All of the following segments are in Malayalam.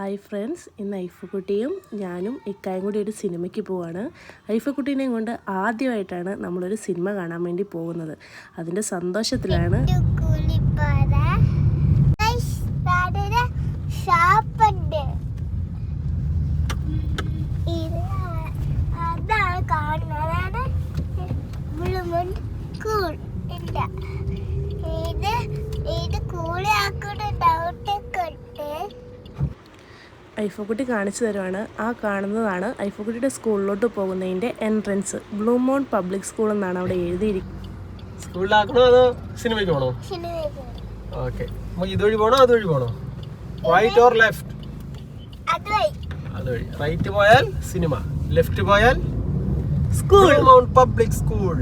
ഹായ് ഫ്രണ്ട്സ് ഇന്ന് ഐഫക്കുട്ടിയും ഞാനും ഇക്കായും കൂടി ഒരു സിനിമയ്ക്ക് പോവാണ്. ഐഫക്കുട്ടീനെയും കൊണ്ട് ആദ്യമായിട്ടാണ് നമ്മളൊരു സിനിമ കാണാൻ വേണ്ടി പോകുന്നത്. അതിന്റെ സന്തോഷത്തിലാണ്. ഷാപ്പുണ്ട് ഇത് അതാണ് കാണുന്നത് അതാണ് ബ്ലൂമൺ കൂൾ ഇല്ല ഇത് ഇത് കൂളിയാക്കുന്ന ഡൗട്ടൊക്കെ ഉണ്ട് ഐഫക്കുട്ടി കാണിച്ചു തരുവാണ്. ആ കാണുന്നതാണ് ഐഫോക്കുട്ടിയുടെ സ്കൂളിലോട്ട് പോകുന്നതിന്റെ entrance blue mount public school എന്നാണ് അവിടെ എഴുതിയിരിക്കുന്നത്. സ്കൂളിലാക്കണോ അതോ സിനിമയ്ക്ക് പോണോ? സിനിമയ്ക്ക് ഓക്കെ. നമുക്ക് ഇതുവഴി പോണോ? അതുവഴി പോണോ? റൈറ്റ് ഓർ ലെഫ്റ്റ് അതുവഴി. അതുവഴി റൈറ്റ് പോയാൽ സിനിമ. ലെഫ്റ്റ് പോയാൽ സ്കൂൾ മൗണ്ട് പബ്ലിക് സ്കൂൾ.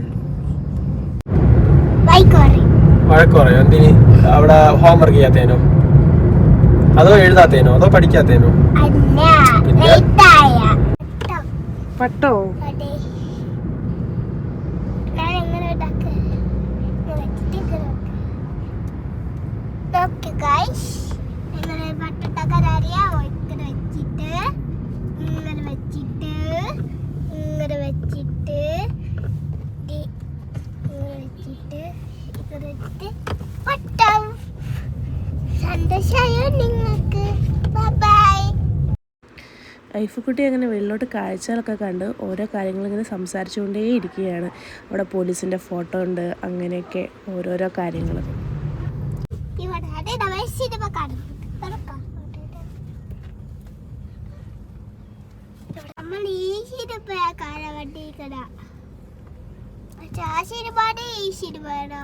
എന്തിന്? അവിടെ ഹോംവർക്ക് ചെയ്യാത്തേനോ അതോ എഴുതാത്തേനോ? അതോ പഠിക്കാത്തേനോ? അല്ല പിന്നെ? പട്ടോ അതെ ഞാൻ എങ്ങനെ ഉണ്ടാക്കുക നോക്ക് ഗൈസ് എങ്ങനെ പട്ടുണ്ടാക്കാൻ അറിയാമോ ഇങ്ങനെ വെച്ചിട്ട് ഇങ്ങനെ വെച്ചിട്ട് ഇങ്ങനെ വെച്ചിട്ട് ദേ, ഇങ്ങനെ വെച്ചിട്ട് ഇങ്ങനെ വെച്ചിട്ട് പട്ടം സന്തോഷമായോ നിങ്ങൾക്ക്. ബൈ ഐഫക്കുട്ടി അങ്ങനെ വെള്ളിലോട്ട് കാഴ്ചകളൊക്കെ കണ്ട് ഓരോ കാര്യങ്ങൾ ഇങ്ങനെ സംസാരിച്ചുകൊണ്ടേ ഇരിക്കുകയാണ്. അവിടെ പോലീസിന്റെ ഫോട്ടോ ഉണ്ട് അങ്ങനെയൊക്കെ ഓരോരോ കാര്യങ്ങൾ. നമ്മൾ ഈ ഈ സിനിമയാണോ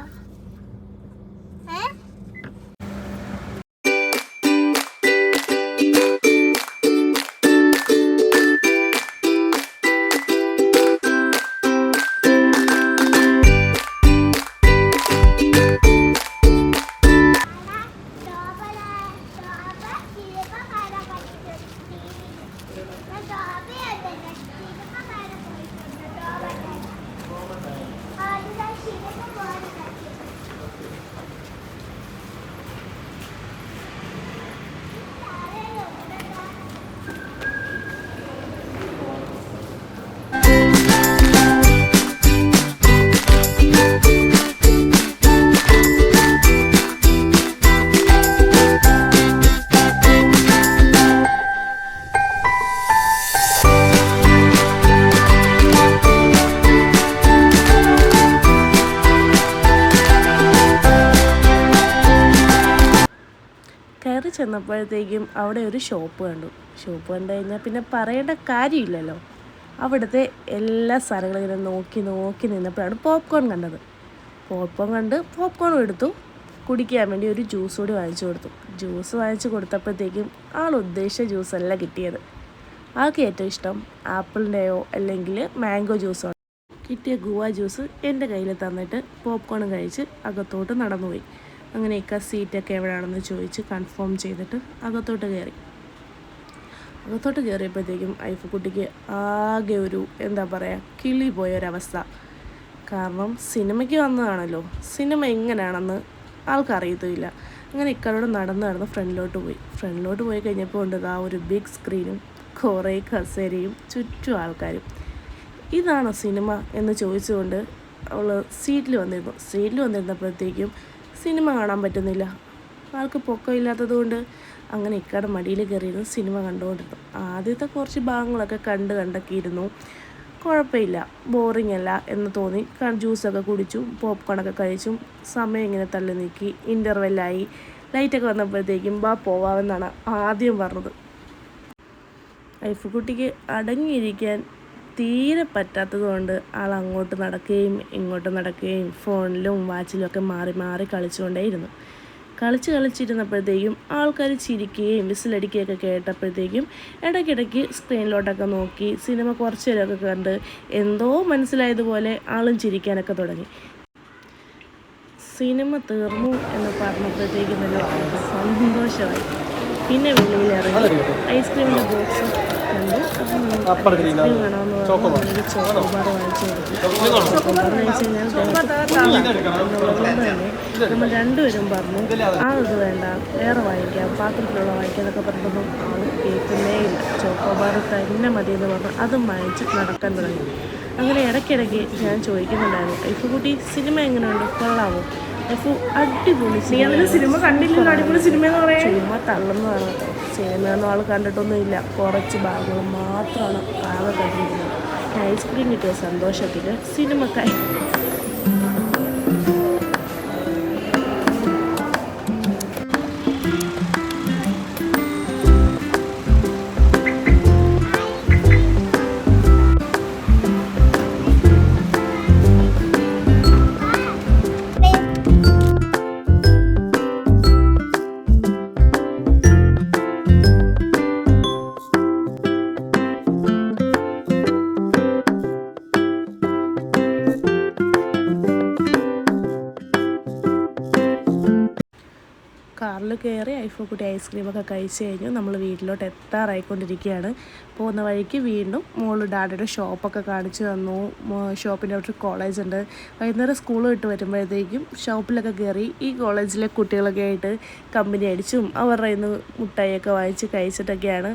ചെന്നപ്പോഴത്തേക്കും അവിടെ ഒരു ഷോപ്പ് കണ്ടു. ഷോപ്പ് കണ്ടു കഴിഞ്ഞാൽ പിന്നെ പറയേണ്ട കാര്യമില്ലല്ലോ. അവിടുത്തെ എല്ലാ സാധനങ്ങളും ഇങ്ങനെ നോക്കി നോക്കി നിന്നപ്പോഴാണ് പോപ്കോൺ കണ്ടത്. പോപ്കോൺ കണ്ട് പോപ്കോണും എടുത്തു. കുടിക്കാൻ വേണ്ടി ഒരു ജ്യൂസ് കൂടി വാങ്ങിച്ചു കൊടുത്തു. ജ്യൂസ് വാങ്ങിച്ചു കൊടുത്തപ്പോഴത്തേക്കും ആൾ ഉദ്ദേശിച്ച ജ്യൂസല്ല കിട്ടിയത്. ആൾക്ക് ഏറ്റവും ഇഷ്ടം ആപ്പിളിന്റെയോ അല്ലെങ്കിൽ മാംഗോ ജ്യൂസോ കിട്ടിയ ഗുവ ജ്യൂസ് എന്റെ കയ്യിൽ തന്നിട്ട് പോപ്കോണും കഴിച്ച് അകത്തോട്ട് നടന്നുപോയി. അങ്ങനെയൊക്കെ സീറ്റൊക്കെ എവിടെയാണെന്ന് ചോദിച്ച് കൺഫേം ചെയ്തിട്ട് അകത്തോട്ട് കയറി. അകത്തോട്ട് കയറിയപ്പോഴത്തേക്കും ഐഫ് കുട്ടിക്ക് ആകെ ഒരു എന്താ പറയുക കിളി പോയൊരവസ്ഥ. കാരണം സിനിമയ്ക്ക് വന്നതാണല്ലോ. സിനിമ എങ്ങനെയാണെന്ന് ആൾക്കറിയത്തുമില്ല. അങ്ങനെ ഇക്കാരോട് നടന്ന് നടന്ന് ഫ്രണ്ടിലോട്ട് പോയി. ഫ്രണ്ടിലോട്ട് പോയി കഴിഞ്ഞപ്പോൾ ഉണ്ട് ആ ഒരു ബിഗ് സ്ക്രീനും കുറേ കസേരയും ചുറ്റും ആൾക്കാരും. ഇതാണോ സിനിമ എന്ന് ചോദിച്ചുകൊണ്ട് അവൾ സീറ്റിൽ വന്നിരുന്നു. സീറ്റിൽ വന്നിരുന്നപ്പോഴത്തേക്കും സിനിമ കാണാൻ പറ്റുന്നില്ല. ആൾക്ക് പൊക്കമില്ലാത്തത് കൊണ്ട് അങ്ങനെ ഇക്കാട് മടിയിൽ കയറിയിരുന്ന് സിനിമ കണ്ടുകൊണ്ടിരുന്നു. ആദ്യത്തെ കുറച്ച് ഭാഗങ്ങളൊക്കെ കണ്ട് കണ്ടൊക്കെ ഇരുന്നു കുഴപ്പമില്ല. ബോറിംഗ് അല്ല എന്ന് തോന്നി. ജ്യൂസൊക്കെ കുടിച്ചു പോപ്കോണൊക്കെ കഴിച്ചു. സമയം ഇങ്ങനെ തള്ളി നീക്കി. ഇന്റർവെല്ലായി ലൈറ്റൊക്കെ വന്നപ്പോഴത്തേക്കും ബാ പോവാമെന്നാണ് ആദ്യം പറഞ്ഞത്. ഐഫ് കുട്ടിക്ക് അടങ്ങിയിരിക്കാൻ തീരെ പറ്റാത്തത് കൊണ്ട് ആൾ അങ്ങോട്ട് നടക്കുകയും ഇങ്ങോട്ട് നടക്കുകയും ഫോണിലും വാച്ചിലും ഒക്കെ മാറി മാറി കളിച്ചുകൊണ്ടേയിരുന്നു. കളിച്ച് കളിച്ചിരുന്നപ്പോഴത്തേക്കും ആൾക്കാർ ചിരിക്കുകയും വിസിലടിക്കുകയൊക്കെ കേട്ടപ്പോഴത്തേക്കും ഇടയ്ക്കിടയ്ക്ക് സ്ക്രീനിലോട്ടൊക്കെ നോക്കി സിനിമ കുറച്ച് നേരമൊക്കെ കണ്ട് എന്തോ മനസ്സിലായതുപോലെ ആളും ചിരിക്കാനൊക്കെ തുടങ്ങി. സിനിമ തീർന്നു എന്ന് പറഞ്ഞപ്പോഴത്തേക്കും നല്ല സന്തോഷമായി. പിന്നെ വെള്ളിയിലിറങ്ങി ഐസ്ക്രീമിന്റെ ബോക്സ്. പറഞ്ഞു ചോക്കോബാർ വാങ്ങിച്ചു ചോക്കോബാർ വെച്ച് കഴിഞ്ഞാൽ നമ്മൾ രണ്ടുപേരും പറഞ്ഞു ആ ഇത് വേണ്ട. വേറെ വാങ്ങിക്കാം. പാത്രത്തിലുള്ള വാങ്ങിക്കാന്നൊക്കെ പറഞ്ഞതൊന്നും ആൾ കേൾക്കുന്നേ ഇല്ല ചോക്കോബാർ തന്നെ മതി എന്ന് പറഞ്ഞു. അതും വാങ്ങിച്ച് നടക്കാൻ തുടങ്ങി. അങ്ങനെ ഇടയ്ക്കിടയ്ക്ക് ഞാൻ ചോദിക്കുന്നുണ്ടായിരുന്നു എഫ് കുട്ടി സിനിമ എങ്ങനെയുണ്ട്? കൊള്ളാവോ? എഫ് അടിപൊളി സിനിമ കണ്ടില്ല അടിപൊളി സിനിമ എന്ന് പറയാം സിനിമ തള്ളുന്നതാണ് കേട്ടോ. സിനിമയൊന്നും ആൾ കണ്ടിട്ടൊന്നുമില്ല. കുറച്ച് ഭാഗങ്ങൾ മാത്രമാണ് ആകെ കണ്ടിരിക്കുന്നത്. ഐസ്ക്രീം കിട്ടിയ സന്തോഷത്തിൽ സിനിമക്കായി കാറിൽ കയറി ഐഫോക്കുട്ടി ഐസ്ക്രീമൊക്കെ കഴിച്ച് കഴിഞ്ഞു നമ്മൾ വീട്ടിലോട്ട് എത്താറായിക്കൊണ്ടിരിക്കുകയാണ്. പോകുന്ന വഴിക്ക് വീണ്ടും മോൾ ഡാഡിയുടെ ഷോപ്പൊക്കെ കാണിച്ചു തന്നു. ഷോപ്പിന്റെ അവിടെ കോളേജ് ഉണ്ട്. വൈകുന്നേരം സ്കൂൾ വിട്ട് വരുമ്പോഴത്തേക്കും ഷോപ്പിലൊക്കെ കയറി ഈ കോളേജിലെ കുട്ടികളൊക്കെ ആയിട്ട് കമ്പനി അടിച്ചും അവരുടെ ഇന്ന് മുട്ടായിയൊക്കെ വാങ്ങിച്ച് കഴിച്ചിട്ടൊക്കെയാണ്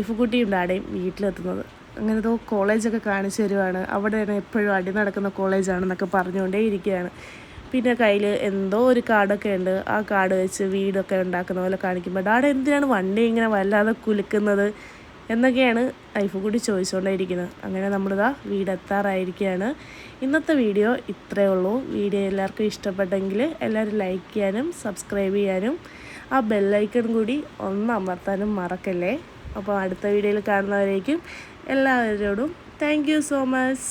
ഐഫുക്കുട്ടിയും ഡാഡയും വീട്ടിലെത്തുന്നത്. അങ്ങനെ ഏതോ കോളേജൊക്കെ കാണിച്ചു തരുവാണ്. അവിടെയാണ് എപ്പോഴും അടി നടക്കുന്ന കോളേജാണെന്നൊക്കെ പറഞ്ഞുകൊണ്ടേ ഇരിക്കുകയാണ് പിന്നെ കയ്യിൽ എന്തോ ഒരു കാർഡൊക്കെ ഉണ്ട്. ആ കാർഡ് വെച്ച് വീടൊക്കെ ഉണ്ടാക്കുന്ന പോലെ കാണിക്കുമ്പോൾ ഡാഡ എന്തിനാണ് വണ്ടി ഇങ്ങനെ വല്ലാതെ കുലുക്കുന്നത്? എന്നൊക്കെയാണ് ഐഫ് കൂടി ചോദിച്ചുകൊണ്ടേയിരിക്കുന്നത് അങ്ങനെ നമ്മളിതാ വീടെത്താറായിരിക്കുകയാണ് ഇന്നത്തെ വീഡിയോ ഇത്രയേ ഉള്ളൂ. വീഡിയോ എല്ലാവർക്കും ഇഷ്ടപ്പെട്ടെങ്കിൽ എല്ലാവരും ലൈക്ക് ചെയ്യാനും സബ്സ്ക്രൈബ് ചെയ്യാനും ആ ബെല്ലൈക്കൺ കൂടി ഒന്ന് അമർത്താനും മറക്കല്ലേ? അപ്പോൾ അടുത്ത വീഡിയോയിൽ കാണുന്നവരേക്കും എല്ലാവരോടും താങ്ക് സോ മച്ച്